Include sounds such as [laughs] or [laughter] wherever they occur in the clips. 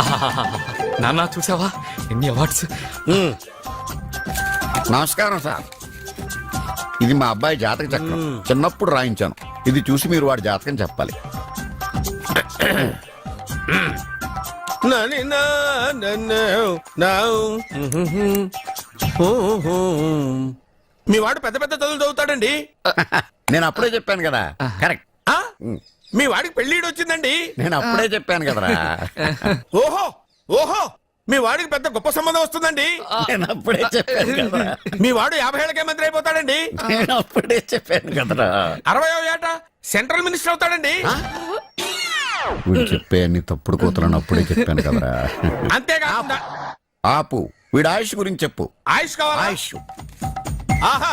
[laughs] నాన్న చూసావా ఎన్ని అవార్డ్స్? నమస్కారం సార్. ఇది మా అబ్బాయి జాతక చక్రం. చిన్నప్పుడు రాయించాను. ఇది చూసి మీరు వాడి జాతకం చెప్పాలి. మీ వాడు పెద్ద పెద్ద చదువులు చదువుతాడండి. [laughs] నేను అప్పుడే చెప్పాను కదా. కరెక్ట్. ఆ? మీ వాడికి పెళ్ళిడు వచ్చిందండి. నేను అప్పుడే చెప్పాను కదరా. ఓహో ఓహో మీ వాడికి పెద్ద గొప్ప సంబంధం వస్తుందండి. నేను అప్పుడే చెప్పాను మీ వాడు యాభై ఏళ్ళకే మంత్రి అయిపోతాడండి. నేను అప్పుడే చెప్పాను కదరా. అరవై ఏట సెంట్రల్ మినిస్టర్ అవుతాడండి. వీడు చెప్పే అన్ని తప్పుడు కూతురని అప్పుడే చెప్పాను కదరా. అంతేకాకుండా ఆపు వీడి ఆయుష్ గురించి చెప్పు. ఆయుష్ కావాలా? ఆయుష్. ఆహా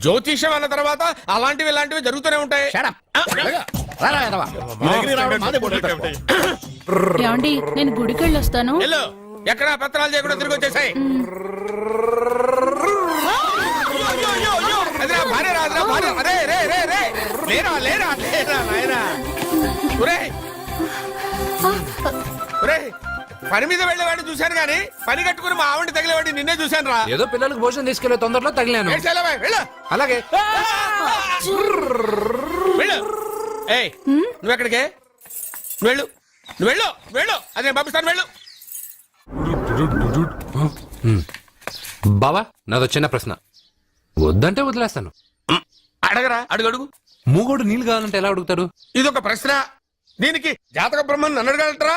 జ్యోతిష్యం అన్న తర్వాత అలాంటివి ఇలాంటివి జరుగుతూనే ఉంటాయి. ఏమండి నేను గుడికి వెళ్ళొస్తాను వెళ్ళు. ఎక్కడ పత్రాలు చేయకుండా తిరిగి వచ్చేసాయి. అరే రే రే రే. లేరా లేరా లేరా నాయనా. ఒరేయ్. ఒరేయ్. పని మీద వెళ్ళేవాడిని చూశాను కానీ పని కట్టుకుని మా ఆవిడ తగిలేవాడిని నిన్నే చూశాను రా ఏదో పిల్లలకు భోజనం తీసుకెళ్ళే తొందరలో తగిలాను. అలాగే. వెళ్ళు. ఏయ్ నువ్వు ఎక్కడికే నువ్వు వెళ్ళు నువ్వు వెళ్ళు. వెళ్ళు అదే పంపిస్తాను వెళ్ళు. బావా నాదో చిన్న ప్రశ్న. వద్దంటే వదిలేస్తాను. అడగరా అడుగు అడుగు. మూగోడు నీళ్ళు కావాలంటే ఎలా అడుగుతాడు? ఇది ఒక ప్రశ్న. దీనికి జాతక బ్రహ్మను అడగలటరా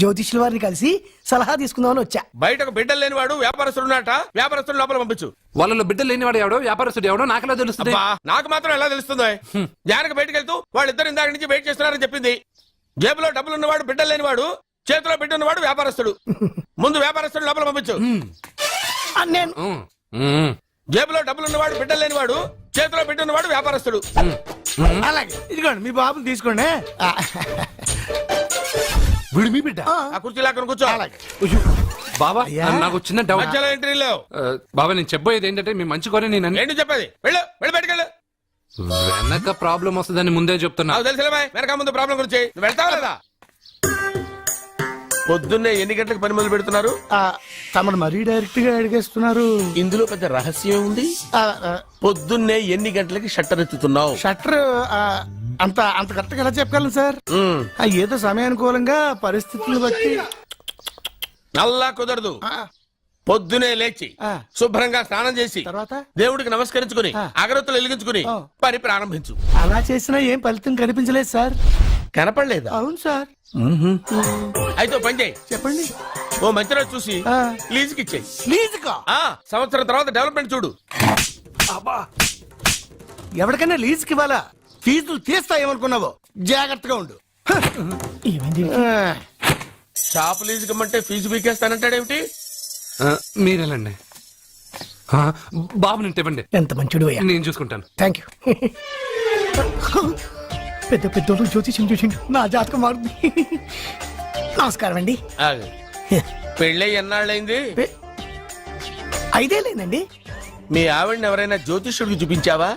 జ్యోతిష్యుల వారిని కలిసి సలహా తీసుకుందామని వచ్చా. బయటకు బిడ్డలు లేనివాడు వ్యాపారస్తుడు ఉన్నట వ్యాపారస్తుడు లోపల పంపించు. వాళ్ళలో బిడ్డలు లేనివాడు ఎవడో వ్యాపారస్తుడు ఎవడో నాకెలా తెలుస్తుంది? అబ్బా నాకు మాత్రం ఎలా తెలుస్తుందో? జానకి బయటకు వెళ్తూ వాళ్ళిద్దరు ఇందాక నుంచి వెయిట్ చేస్తున్నారని చెప్పింది. జేబులో డబ్బులు ఉన్నవాడు బిడ్డలు లేనివాడు చేతిలో బిడ్డ ఉన్నవాడు వ్యాపారస్తుడు. ముందు వ్యాపారస్తుడు లోపల పంపించు. నేను ఉమ్, ఉమ్, జేబులో డబ్బులు ఉన్నవాడు బిడ్డలు లేనివాడు చేతిలో బిడ్డ ఉన్నవాడు వ్యాపారస్తుడు. అలాగే. ఇదిగోండి మీ బాబుని తీసుకోండి. ఆ, వీడు మీ బిడ్డ? ఆ కుర్చీ. లాక్కను కూర్చో. బావా నాకు చిన్న డౌట్ మధ్యలో ఎంట్రీలో ఆ, బావా నేను చెప్పబోయేది ఏంటంటే మీ మంచి కోరే నేను అన్ని- ఏంటి చెప్పేది? వెళ్ళు వెళ్ళి బయటకు వెళ్ళు. వెనక ప్రాబ్లం వస్తుందని ముందే చెప్తున్నా. నాకు తెలుసులే బాయ్ వెనక ముందు ప్రాబ్లం గురించి. నువ్వు వెళ్తావా లేదా? పొద్దున్నే ఎన్ని గంటలకు పని మొదలు పెడుతున్నారు? ఆ, తమను మరీ డైరెక్ట్గా అడిగేస్తున్నారు. ఇందులో పెద్ద రహస్యం ఉంది పొద్దున్నే ఎన్ని గంటలకి షట్టర్ ఎత్తుతున్నావు? షట్టర్ ఆ, అంత అంత కరెక్ట్గా ఎలా చెప్పగలను సార్ ఆ, ఏదో సమయానుకూలంగా పరిస్థితులను బట్టి. నల్లా కుదరదు. ఆ, పొద్దునే లేచి ఆ. శుభ్రంగా స్నానం చేసి తర్వాత? దేవుడికి నమస్కరించుకుని ఆ. అగరత్తులు వెలిగించుకుని ఆ. పని ప్రారంభించు. అలా చేసినా ఏం ఫలితం కనిపించలేదు సార్ కనపడలేదా? అవును సార్ అయితే ఓ పని చేయి. చెప్పండి. ఓ మంచి రోజు చూసి ఆ. లీజుకి ఇచ్చేయి. లీజుకా? ఆ సంవత్సరం తర్వాత డెవలప్మెంట్ చూడు. ఎవరికైనా లీజుకి ఇవ్వాలా? ఫీజులు తీస్తాయేమనుకున్నావో? జాగ్రత్తగా ఉండు. షాప్ లీజుకి ఇమ్మంటే ఫీజు పీకేస్తానంటాడేమిటి? ఆ, బాబు నేను ఇవ్వండి. ఎంత మంచిడు నేను చూసుకుంటాను. థ్యాంక్ యూ పెద్ద పెద్దోళ్ళు జ్యోతిష్యం చూసిండు. నా జాతకం మారుంది నమస్కారం అండి. పెళ్ళై ఎన్నాళ్ళైంది? పె- ఐదే లేదండి మీ ఆవిడని ఎవరైనా జ్యోతిష్యుడికి చూపించావా?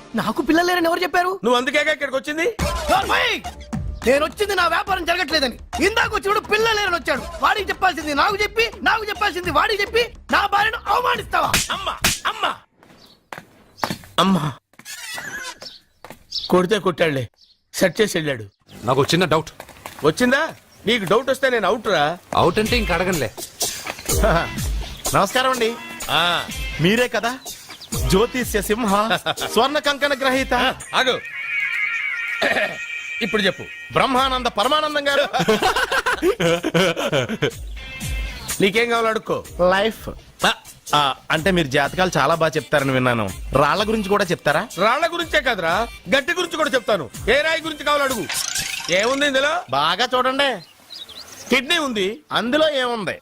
నాకు పిల్లలు లేరని ఎవరు చెప్పారు? నువ్వు అందుకేగా ఇక్కడికి వచ్చింది? నేను వచ్చింది నా వ్యాపారం జరగట్లేదని. ఇందాక వచ్చినప్పుడు పిల్ల లేరని వచ్చాడు. వాడికి చెప్పాల్సింది నాకు చెప్పి నాకు చెప్పాల్సింది వాడికి చెప్పి నా భార్యను అవమానిస్తావా? అమ్మా అమ్మా. అమ్మా. కొడితే కొట్టాడులే. సెట్ చేసి వెళ్ళాడు. నాకు చిన్న డౌట్ వచ్చిందా? నీకు డౌట్ వస్తే నేను అవుట్ రా. అవుట్ అంటే ఇంక అడగనులే. నమస్కారం అండి. ఆ, మీరే కదా? జ్యోతిష్య సింహ స్వర్ణ కంకణ గ్రహీత. ఆగు. ఇప్పుడు చెప్పు. బ్రహ్మానంద పరమానందం గారు. నీకేం కావాలో అడుక్కో. లైఫ్. అంటే మీరు జాతకాలు చాలా బాగా చెప్తారని విన్నాను. రాళ్ళ గురించి కూడా చెప్తారా? రాళ్ళ గురించే కాదురా. గట్టి గురించి కూడా చెప్తాను. ఏ రాయి గురించి కావాలో అడుగు. ఏముంది ఇందులో? బాగా చూడండి. కిడ్నీ ఉంది. అందులో ఏముంది?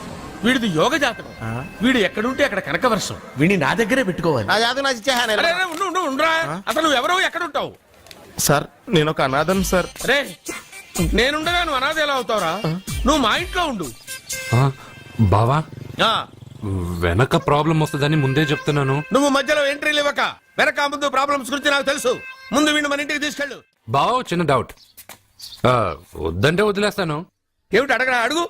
వీడిది యోగ జాతకం. వీడు ఎక్కడుంటే అక్కడ కనకవర్షం. వీడిని నా దగ్గరే పెట్టుకోవాలి. నా జాతకం నాకు ఇచ్చేహాను అరే అరే, ఉండు ఉండు ఉండురా. అసలు నువ్వు ఎవరో ఎక్కడ ఉంటావు సార్ నేను ఒక అనాథం సార్. రే నేనుండగా నువ్వు అనాథ ఎలా అవుతావురా? నువ్వు మా ఇంట్లో ఉండు. ఆ, బావా? ఆ, వెనక ప్రాబ్లం వస్తుందని ముందే చెప్తున్నాను. నువ్వు మధ్యలో ఎంట్రీలు ఇవ్వక వెనక ముందు ప్రాబ్లమ్స్ గురించి నాకు తెలుసు. ముందు వీడిని మన ఇంటికి తీసుకెళ్ళు. బావా ఓ చిన్న డౌట్. ఆ, వద్దంటే వదిలేస్తాను. ఏమిటి అడగరా అడుగు.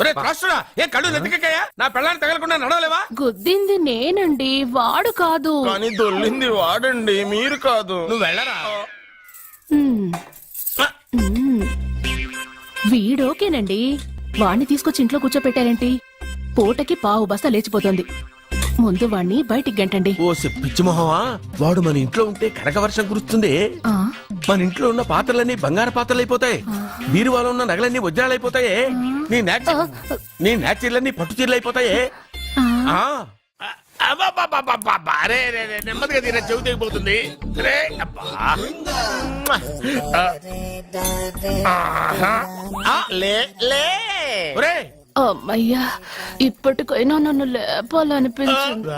ఒరే, త్రాసుడా, ఏ కళ్ళు నెత్తికెక్కాయా నా పెళ్ళాన్ని తగలకుండా నడవలేవా? గుద్దింది నేనండి వాడు కాదు. కానీ దొల్లింది వాడండి మీరు కాదు. నువ్వు వెళ్ళరా. వీడోకేనండి వాణ్ణి తీసుకొచ్చి ఇంట్లో కూర్చోపెట్టారేంటి? పూటకి పావు బస్తా లేచిపోతుంది. ముందు వాణ్ణి బయటికి గంటండి. ఓ పిచ్చి మొహమా? వాడు మన ఇంట్లో ఉంటే కనక వర్షం కురుస్తుంది. మన ఇంట్లో ఉన్న పాత్రలన్నీ బంగారు పాత్రలు అయిపోతాయి బీరువాలో ఉన్న నగలన్నీ వజ్రాలు అయిపోతాయి నీ నాచి నీ నాచీర్లన్నీ పట్టు చీరలు అయిపోతాయి నెమ్మదిగా తీరా చెవి తెగిపోతుంది. రే, అబ్బా. లే అమ్మయ్యా ఇప్పటికైనా నన్ను లేపాలనిపించింది.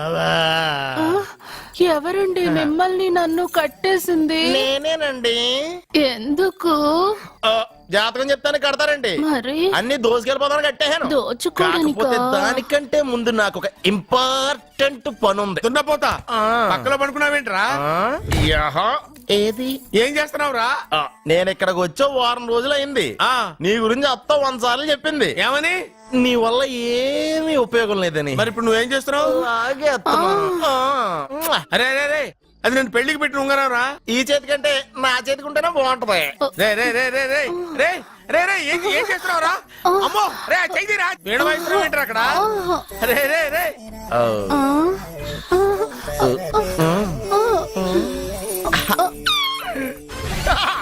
ఎవరండి మిమ్మల్ని నన్ను కట్టేసింది? నేనేనండి. ఎందుకు? ఆ, జాతకం చెప్తాను కడతారండి. మరి? అన్ని దోసుకెళ్ళిపోతాను కట్టేహాను దోచుకోడానికా? కాకపోతే దానికంటే ముందు నాకు ఒక ఇంపార్టెంట్ పని ఉంది దున్నపోతా ఆ. పక్కలో పడుకున్నావేంట్రా? ఆ, యహా, ఏది? ఏం చేస్తున్నావురా? ఆ, నేను ఇక్కడికి వచ్చే వారం రోజులు అయింది ఆ. నీ గురించి అత్త వంద సార్లు చెప్పింది. ఏమని? నీ వల్ల ఏమీ ఉపయోగం లేదని మరి ఇప్పుడు నువ్వేం చేస్తున్నావు అలాగే అత్తమా. ఆ. అరే అరే అరే అది నేను పెళ్ళికి పెట్టిన ఉంగరం రా ఈ చేతి కంటే నా చేతికి ఉంటేనే బాగుంటది రే రే రే రే రే రే రే రే ఏం ఏం చేస్తున్నావు రా అమ్మో రే వీణ వాయిస్తున్నావు ఏంట్రా అక్కడ రే రే రే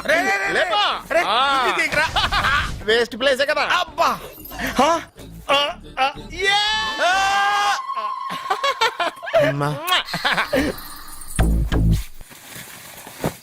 రే రే రే, రే. రే. ఇది తీయకురా. వేస్ట్ ప్లేసే కదా అబ్బా! అమ్మా.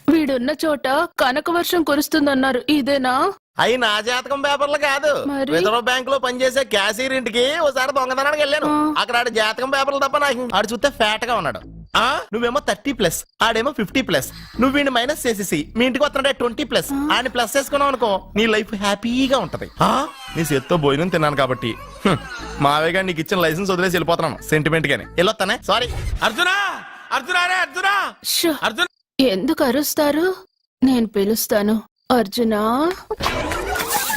వీడున్న చోట కనక వర్షం కురుస్తుందన్నారు. ఇదేనా? అయి నా జాతకం పేపర్లు కాదు. మరి? రిజర్వ్ బ్యాంక్లో పనిచేసే క్యాషియర్ ఇంటికి ఒకసారి దొంగతనానికి వెళ్ళాను. అక్కడ ఆడి జాతకం పేపర్లు తప్ప నాకు ఆడు చూస్తే ఫ్యాట్గా ఉన్నాడు. ఆ? నువ్వేమో థర్టీ ప్లస్ ఆడేమో ఫిఫ్టీ ప్లస్. నువ్వు వీడిని మైనస్ చేసేసి మీ ఇంటికి వస్తున్నాడే ట్వంటీ ప్లస్. ఆయన ప్లస్ చేసుకున్నావు అనుకో నీ లైఫ్ హ్యాపీగా ఉంటది. ఆ? నీ చేత్తో భోజనం తిన్నాను కాబట్టి. హ్మ్. మావయ్య గారు నీకు ఇచ్చిన లైసెన్స్ వదిలేసి వెళ్ళిపోతున్నాను సెంటిమెంట్ గాని. వెళ్ళొస్తానే సారీ అర్జునా! అర్జునా రే అర్జునా! షో. అర్జున్! ఎందుకు అరుస్తారు? నేను పిలుస్తాను. అర్జునా!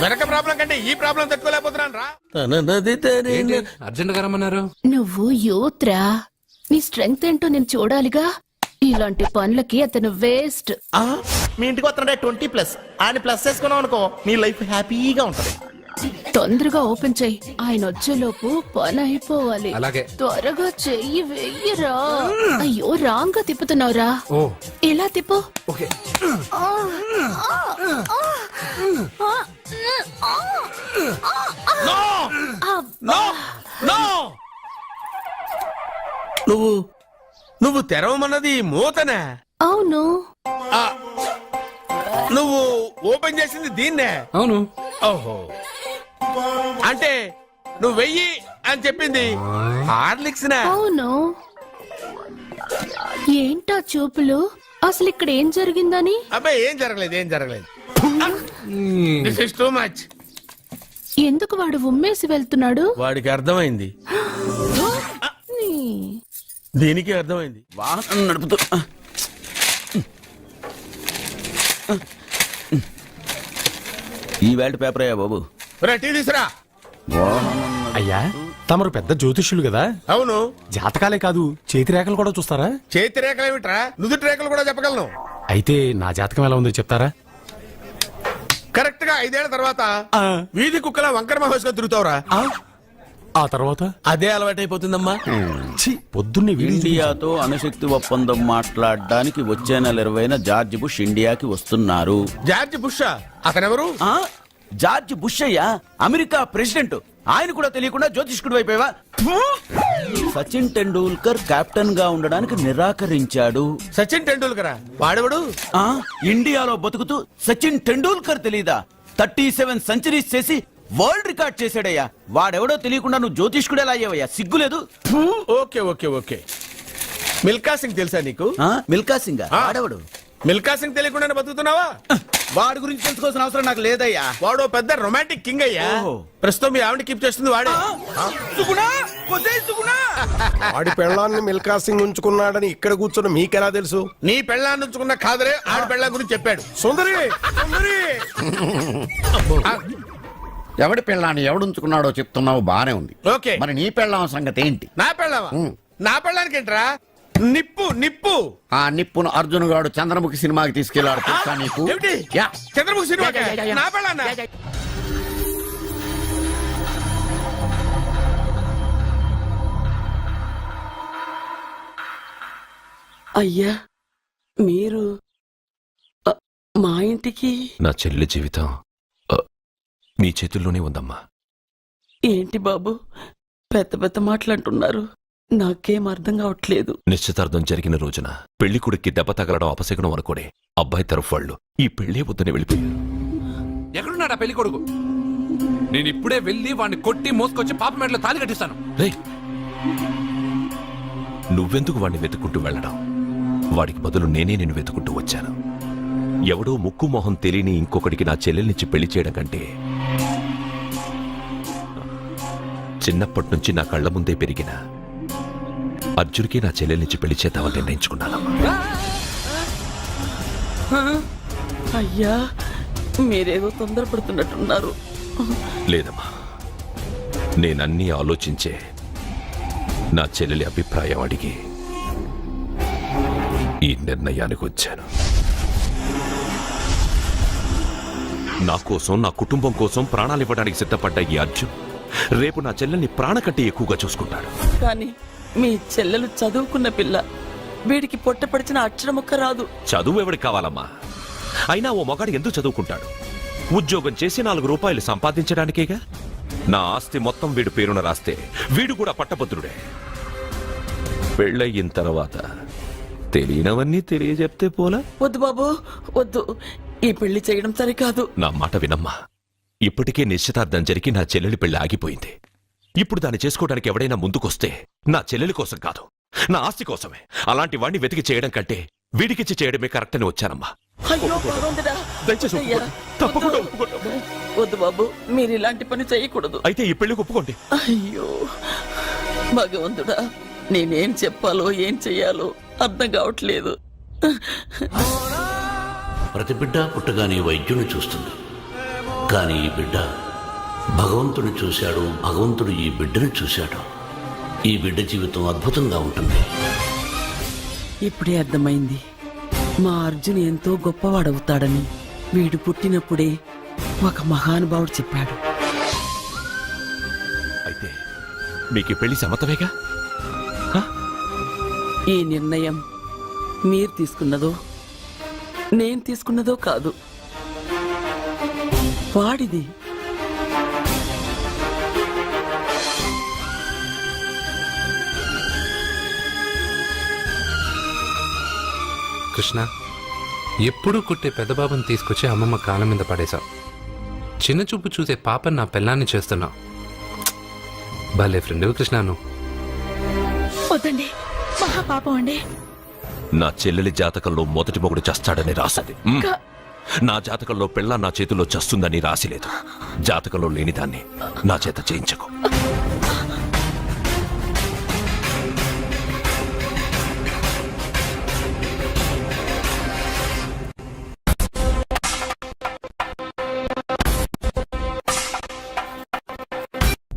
వెనక ప్రాబ్లం కంటే ఈ ప్రాబ్లం తట్టుకోలేకపోతున్నాను రా. అర్జెంట్గా రమ్మన్నారు? నువ్వు యూత్రా? నీ స్ట్రెంగ్త్ ఏంటో నేను చూడాలిగా? ఇలాంటి పనులకి అతను వేస్ట్. ఆ, మీ ఇంటికి వస్తున్నాడే ట్వంటీ ప్లస్. ఆయన ప్లస్ చేసుకున్నావు అనుకో నీ లైఫ్ హ్యాపీగా ఉంటది. తొందరగా ఓపెన్ చెయ్యి ఆయన వచ్చేలోపు పని అయిపోవాలి అలాగే. త్వరగా చెయ్యి వెయ్యరా అయ్యో రాంగ్గా తిప్పుతున్నావురా. ఓ. ఇలా తిప్పు? ఓకే. నో! నో! నువ్వు నువ్వు తెరవమన్నది మూతనే. అవును. ఆ, నువ్వు ఓపెన్ చేసింది దీన్నే? అవును. ఓహో. అంటే నువ్వు వెయ్యి అని చెప్పింది హార్లిక్స్ అవును. ఏంటా చూపులు? అసలు ఇక్కడ ఏం జరిగిందని? అబ్బాయి ఏం జరగలేదు ఏం జరగలేదు. దిస్ ఇస్ టూ మచ్ ఎందుకు వాడు ఉమ్మేసి వెళ్తున్నాడు? వాడికి అర్థమైంది. [gasps] నీ. దీనికి అర్థమైంది. వాహనం నడుపుతూ ఈ వేల్ట్ పేపర్ అయ్యా బాబు. తీసురా. అయ్యా తమరు పెద్ద జ్యోతిష్యులు కదా. అవును. జాతకాలే కాదు చేతి రేఖలు కూడా చూస్తారా? చేతి రేఖలు ఏమిట్రా? నుదుటి రేఖలు కూడా చెప్పగలను. అయితే నా జాతకం ఎలా ఉందో చెప్తారా? కరెక్ట్గా ఐదేళ్ళ తర్వాత ఆ. వీధి కుక్కల వంకర మహోత్సవం తిరుగుతావురా. ఆ? తర్వాత? అదే అలవాటైపోతుందమ్మా. ఛీ, పొద్దున్నే వీడి ఇండియాతో అణుశక్తి ఒప్పందం మాట్లాడడానికి వచ్చే నెల ఇరవైన జార్జ్ బుష్ ఇండియాకి వస్తున్నారు. జార్జ్ బుష్ అతనెవరు? ఆ జార్జ్ బుష్ అయ్యా అమెరికా ప్రెసిడెంట్. ఆయన కూడా తెలియకుండా జ్యోతిష్కుడు వైపోయావా సచిన్ టెండూల్కర్ కెప్టెన్గా ఉండడానికి నిరాకరించాడు. సచిన్ టెండూల్కరా? వాడెవడు? ఆ ఇండియాలో బతుకుతూ సచిన్ టెండూల్కర్ తెలీదా? థర్టీ సెవెన్ సెంచరీస్ చేసి వరల్డ్ రికార్డ్ చేశాడయ్యా. వాడెవడో తెలియకుండా నువ్వు జ్యోతిష్కుడు ఎలా అయ్యావయ్యా సిగ్గులేదు okay okay okay. Milkha Singh తెలుసా నీకు? ఆ, మిల్కా సింగ్? ఆ. వాడెవడు? మిల్కా సింగ్ తెలియకుండానే బతుకుతున్నావా? వాడి గురించి తెలుసుకోవాల్సిన అవసరం నాకు లేదయ్యా. వాడు ఓ పెద్ద రొమాంటిక్ కింగ్ అయ్యా. ప్రస్తుతం మీ ఆవిడ కీప్ చేస్తుంది వాడే. వాడి పెళ్ళాన్ని మిల్కా సింగ్ ఉంచుకున్నాడని ఇక్కడ కూర్చున్న మీకెలా తెలుసు? నీ పెళ్ళాన్ని ఉంచుకున్న కాదరే ఆడి పెళ్ళాం గురించి చెప్పాడు. సుందరి సుందరి! ఎవడి పెళ్ళాన్ని ఎవడుంచుకున్నాడో చెప్తున్నావు? బానే ఉంది. ఓకే. మరి నీ పెళ్ళాం సంగతి ఏంటి? నా పెళ్ళావా నా పెళ్ళానికి ఏంట్రా? నిప్పు నిప్పు. ఆ నిప్పును అర్జున్ గాడు చంద్రముఖి సినిమాకి తీసుకెళ్ళాడు తెలుసా నీకు? ఏమిటి? Yeah. Chandrababu cinema yeah, yeah, yeah, yeah. నా పెళ్ళాన్న అయ్యా మీరు అ, మా ఇంటికి నా చెల్లి జీవితం మీ చేతుల్లోనే ఉందమ్మా. ఏంటి బాబు? పెద్ద పెద్ద మాటలంటున్నారు. నాకేం అర్థం కావట్లేదు. నిశ్చితార్థం జరిగిన రోజున పెళ్ళి కొడుక్కి దెబ్బ తగలడం అపశకునం అనుకోడే అబ్బాయి తరఫు వాళ్ళు ఈ పెళ్ళే వద్దని వెళ్ళిపోయారు. ఎక్కడున్నాడా పెళ్ళి కొడుకు? నేను ఇప్పుడే వెళ్ళి వాడిని కొట్టి మోసుకొచ్చి పాప మెడలో తాలి కట్టిస్తాను. రే! నువ్వెందుకు వాడిని వెతుక్కుంటూ వెళ్ళడం? వాడికి బదులు నేనే నిన్ను వెతుకుంటూ వచ్చాను. ఎవడో ముక్కు మొహం తెలియని ఇంకొకడికి నా చెల్లెల్నిచ్చి పెళ్ళి చేయడం కంటే చిన్నప్పటి నుంచి నా కళ్ళ ముందే పెరిగిన అర్జున్కి నా చెల్లెల్నిచ్చి పెళ్ళి చేద్దామని నిర్ణయించుకున్నానమ్మా. అయ్యా మీరేదో తొందరపడుతున్నట్టున్నారు. లేదమ్మా నేనన్నీ ఆలోచించే నా చెల్లెలి అభిప్రాయం అడిగి ఈ నిర్ణయానికి వచ్చాను. నా కోసం నా కుటుంబం కోసం ప్రాణాలు ఇవ్వడానికి సిద్ధపడ్డ ఈ అర్జున్ రేపు నా చెల్లెల్ని ప్రాణ కంటే ఎక్కువగా చూసుకుంటాడు. కానీ మీ చెల్లెలు చదువుకున్న పిల్ల వీడికి పొట్టపడిచిన అక్షరం ఒక్క రాదు. చదువు ఎవడికి కావాలమ్మా? అయినా ఓ మగాడు ఎందుకు చదువుకుంటాడు? ఉద్యోగం చేసి నాలుగు రూపాయలు సంపాదించడానికేగా? నా ఆస్తి మొత్తం వీడు పేరున రాస్తే వీడు కూడా పట్టభద్రుడే. పెళ్ళయిన తర్వాత తెలియనవన్నీ తెలియజెప్తే పోలా? వద్దు బాబు వద్దు. ఈ పెళ్ళి చేయడం సరికాదు. నా మాట వినమ్మా. ఇప్పటికే నిశ్చితార్థం జరిగి నా చెల్లెలి పెళ్ళి ఆగిపోయింది. ఇప్పుడు దాన్ని చేసుకోవడానికి ఎవడైనా ముందుకొస్తే నా చెల్లెలి కోసం కాదు నా ఆస్తి కోసమే. అలాంటి వాణ్ణి వెతికి చేయడం కంటే వీడికిచ్చి చేయడమే కరెక్ట్ అని వచ్చానమ్మా. అయ్యో భగవంతుడా దయచేసి అయ్యా, ఒప్పుకోండి. తప్పకుండా ఒప్పుకోండి. వద్దు బాబు మీరు ఇలాంటి పని చేయకూడదు. అయితే ఈ పెళ్ళికి ఒప్పుకోండి. అయ్యో భగవంతుడా నేనేం చెప్పాలో ఏం చెయ్యాలో అర్థం కావట్లేదు. ప్రతి బిడ్డ పుట్టగానే వైద్యుని చూస్తుంది. కానీ ఈ బిడ్డ భగవంతుడు చూశాడు భగవంతుడు ఈ బిడ్డను చూశాడు. ఈ బిడ్డ జీవితం అద్భుతంగా ఉంటుంది. ఇప్పుడే అర్థమైంది. మా అర్జున్ ఎంతో గొప్పవాడవుతాడని. వీడు పుట్టినప్పుడే ఒక మహానుభావుడు చెప్పాడు. అయితే మీకు పెళ్ళి సమతమేగా ఈ నిర్ణయం మీరు తీసుకున్నదో నేను తీసుకున్నదో కాదు. వాడిది. కృష్ణ ఎప్పుడూ కుట్టే పెద్ద బాబుని తీసుకొచ్చి అమ్మమ్మ కాళ్ళ మీద పడేశావు. చిన్న చూపు చూసే పాపని నా పిల్లాన్ని చేస్తున్నావు. భలే ఫ్రెండ్ కృష్ణ నువ్వు వద్దండి. మహా పాపం అండి. నా చెల్లెలి జాతకంలో మొదటి మొగుడు చస్తాడని రాసింది. మ్. నా జాతకంలో పెళ్ళ నా చేతిలో చస్తుందని రాసిలేదు. జాతకంలో లేనిదాన్ని నా చేత చేయించకు.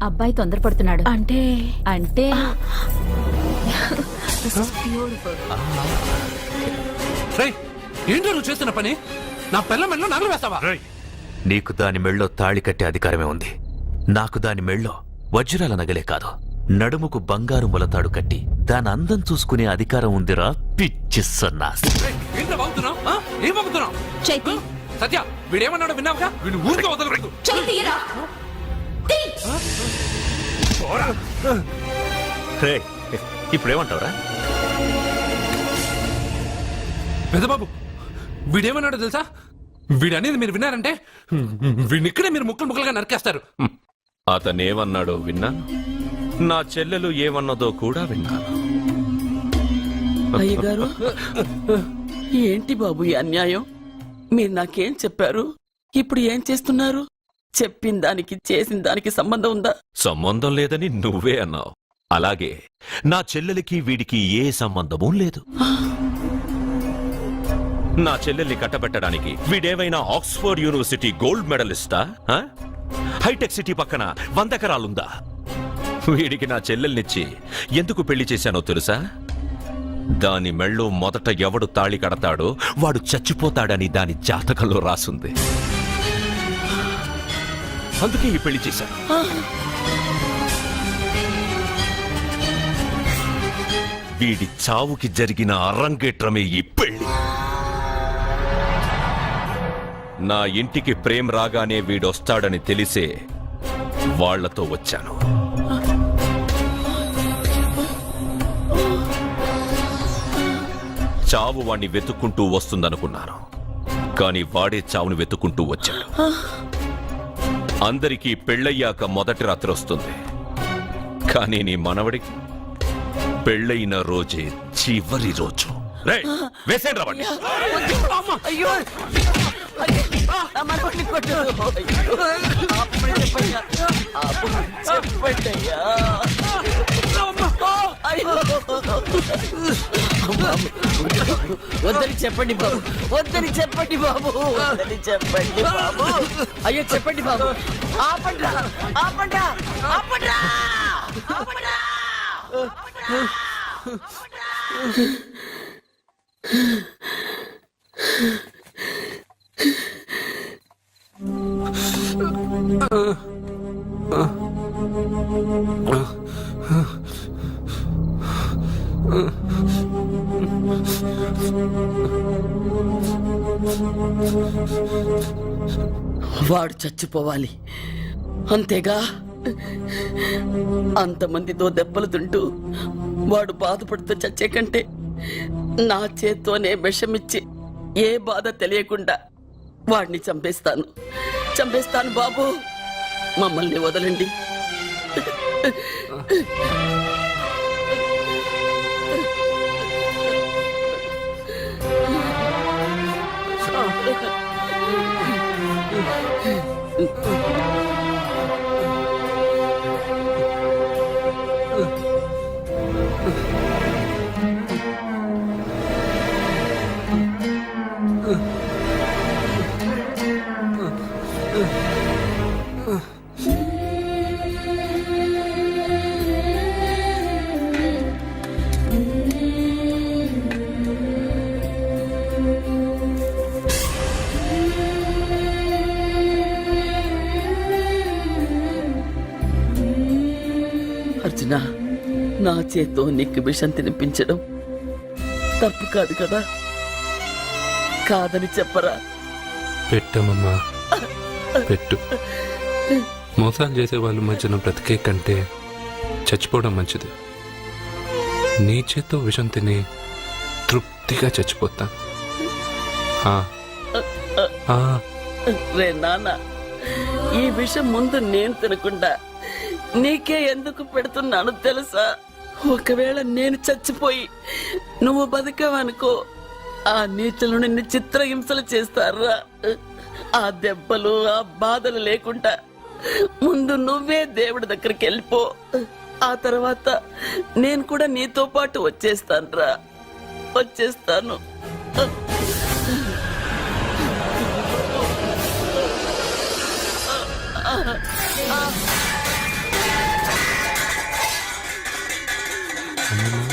అబ్బాయి తొందరపడుతున్నాడు. అంటే? అంటే? ఏంటో నువ్వు చేస్తున్న పని? నా పిల్ల మెడలో నగలు వేస్తావా? నీకు దాని మెళ్ళో తాళి కట్టే అధికారమే ఉంది. నాకు దాని మెళ్ళో వజ్రాల నగలే కాదు. నడుముకు బంగారు ములతాడు కట్టి దాని అందం చూసుకునే అధికారం ఉందిరా పిచ్చి సన్నాసి. సత్య వీడేమన్నాడో విన్నావుగా? వీడు ఊరికే వదలకూడదు. ఇప్పుడేమంటావురా? పెద్దబాబు వీడేమన్నాడో తెలుసా? వీడనేది మీరు విన్నారంటే వీడిని ఇక్కడే మీరు ముక్కలు ముక్కలుగా నరికేస్తారు. అతనేమన్నాడో విన్నాను నా చెల్లెలు ఏమన్నదో కూడా విన్నాను అయ్యగారు ఏంటి బాబు ఈ అన్యాయం? మీరు నాకేం చెప్పారు? ఇప్పుడు ఏం చేస్తున్నారు? చెప్పిన దానికి చేసిన దానికి సంబంధం ఉందా? సంబంధం లేదని నువ్వే అన్నావు. అలాగే నా చెల్లెలికి వీడికి ఏ సంబంధమూ లేదు. నా చెల్లెల్ని కట్టబెట్టడానికి వీడేవైనా ఆక్స్ఫర్డ్ యూనివర్సిటీ గోల్డ్ మెడలిస్టా? ఆ? హైటెక్ సిటీ పక్కన వందకరాలుందా? వీడికి నా చెల్లెల్నిచ్చి ఎందుకు పెళ్ళి చేశానో తెలుసా? దాని మెళ్ళు మొదట ఎవడు తాళి కడతాడో వాడు చచ్చిపోతాడని దాని జాతకంలో రాసుంది. అందుకే ఈ పెళ్ళి చేశాను. వీడి చావుకి జరిగిన అరంగేట్రమే ఈ పెళ్ళి. నా ఇంటికి ప్రేమ్ రాగానే వీడొస్తాడని తెలిసే వాళ్ళతో వచ్చాను. చావు వాణ్ణి వెతుక్కుంటూ వస్తుందనుకున్నాను. కానీ వాడే చావుని వెతుక్కుంటూ వచ్చాడు. అందరికీ పెళ్ళయ్యాక మొదటి రాత్రి వస్తుంది. కానీ నీ మనవడికి పెళ్ళైన రోజే చివరి రోజు. వేసేయండి రా అయ్యో కొట్టు. అయ్యో, ఆపమని వద్దని చెప్పండి బాబు వద్దని చెప్పండి బాబు వద్దని చెప్పండి బాబు. అయ్యో చెప్పండి బాబు. ఆపండ్రా ఆపండ్రా ఆపండ్రా ఆపండ్రా. వాడు చచ్చిపోవాలి. అంతేగా? అంతమందితో దెబ్బలు తింటూ వాడు బాధపడుతూ చచ్చే కంటే నా చేత్తోనే విషమిచ్చి ఏ బాధ తెలియకుండా వాడిని చంపేస్తాను. చంపేస్తాను బాబు. మమ్మల్ని వదలండి. అర్జున [laughs] చేత్తో నీకు విషం తినిపించడం తప్పు కాదు కదా? కాదని చెప్పరా? పెట్టమమ్మా [laughs] పెట్టు. మోసాలు చేసే వాళ్ళ మధ్యన బ్రతికే కంటే చచ్చిపోవడం మంచిది. నీ చేత్తో విషం తిని తృప్తిగా చచ్చిపోతా. రే నాన్న ఈ విషయం ముందు నేను తినకుండా నీకే ఎందుకు పెడుతున్నాను తెలుసా? ఒకవేళ నేను చచ్చిపోయి నువ్వు బతికావనుకో ఆ నీచులు నిన్ను చిత్రహింసలు చేస్తారా? ఆ దెబ్బలు ఆ బాధలు లేకుండా ముందు నువ్వే దేవుడి దగ్గరికి వెళ్ళిపో. ఆ తర్వాత నేను కూడా నీతో పాటు వచ్చేస్తాను వచ్చేస్తాను. ఏమై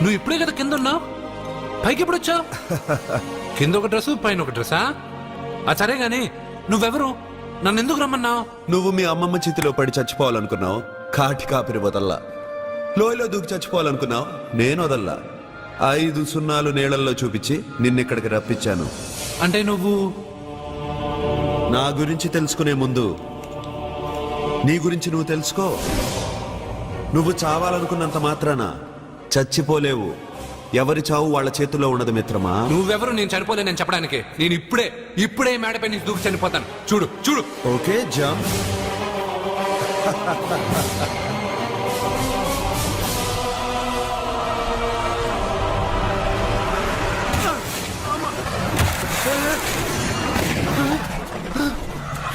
నువ్వు ఇప్పుడే కదా కింద ఉన్నావు పైకి ఎప్పుడు వచ్చావు [laughs] కింద ఒక డ్రెస్ పైన ఒక డ్రెస్సా? ఆ సరే గాని నువ్వెవరు? నన్ను ఎందుకు రమ్మన్నావు నువ్వు మీ అమ్మమ్మ చేతిలో పడి చచ్చిపోవాలనుకున్నావు. కాటి కాపిరి వదల్లా. లోయలో దూకి చచ్చిపోవాలనుకున్నావు. నేను వదల్లా. ఐదు సున్నాలు నీళ్ళల్లో చూపించి నిన్నిక్కడికి రప్పించాను. అంటే నువ్వు? నా గురించి తెలుసుకునే ముందు నీ గురించి నువ్వు తెలుసుకో. నువ్వు చావాలనుకున్నంత మాత్రాన చచ్చిపోలేవు. ఎవరి చావు వాళ్ళ చేతుల్లో ఉండదు మిత్రమా? నువ్వెవరు? నేను చనిపోలేనని చెప్పడానికి. నేను ఇప్పుడే ఇప్పుడే మేడపై నుంచి దూకి చనిపోతాను. చూడు చూడు. Okay Jammu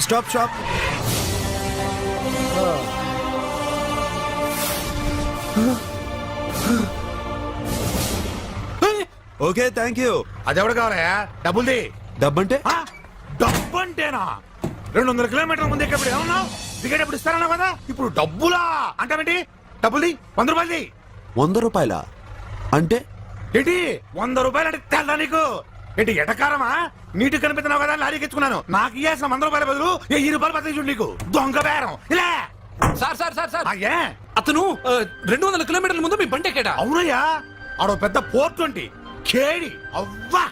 stop stop. Okay thank you అదెవడు కావాలయా డబ్బుల్ది. డబ్బంటే? డబ్బు అంటేనా రెండు వందల కిలోమీటర్ల ముందు ఎక్కడ ఏమన్నావు? టికెట్ ఎప్పుడు ఇస్తారన్నావు కదా? ఇప్పుడు డబ్బులా? అంటావేంటి? డబ్బులు వంద రూపాయలది. వంద రూపాయల? అంటే? ఏంటి? వంద రూపాయలు అంటే తెల్దా నీకు? ఏంటి ఎటకారమా? నీటి కనిపిస్తున్నావు కదా లారీకి ఎత్తుకున్నాను. నాకు ఇయ్యాల్సిన వంద రూపాయల బదులు వెయ్యి రూపాయలు బతికి చూడు నీకు. దొంగ బేరం. ఇలా. Sir sir sir sir. ఏ అతను రెండు వందల కిలోమీటర్ల ముందు మీ బండి ఎక్కాడా? అవునయ్యా. ఆడో పెద్ద పోర్ట్ ఉంటి కేడి అవ్వా!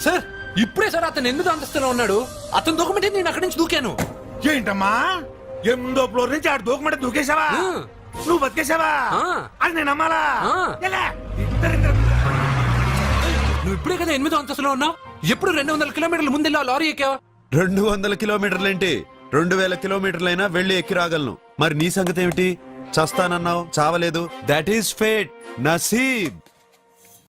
సార్ ఇప్పుడే సార్ అతను ఎనిమిది అంతస్తులో ఉన్నాడు? అతను దూకమంటే నేను అక్కడి నుంచి దూకాను. ఏంటమ్మా? ఎనిమిదో ఫ్లోర్ నుంచి ఆడు దూకమంటే దూకేశావా. నువ్వు బతికేశావా? ఆ. అది నేను నమ్మాలా. నువ్వు ఇప్పుడే కదా ఎనిమిదో అంతస్తులో ఉన్నావు? ఎప్పుడు రెండు వందల కిలోమీటర్ల ముందు వెళ్ళి ఆ లారీ ఎక్కావా? రెండు వందల కిలోమీటర్లేంటి రెండు వేల కిలోమీటర్లైనా వెళ్ళి ఎక్కి రాగలను. మరి నీ సంగతి ఏమిటి? చస్తానన్నావు చావలేదు. That is fate నసీబ్.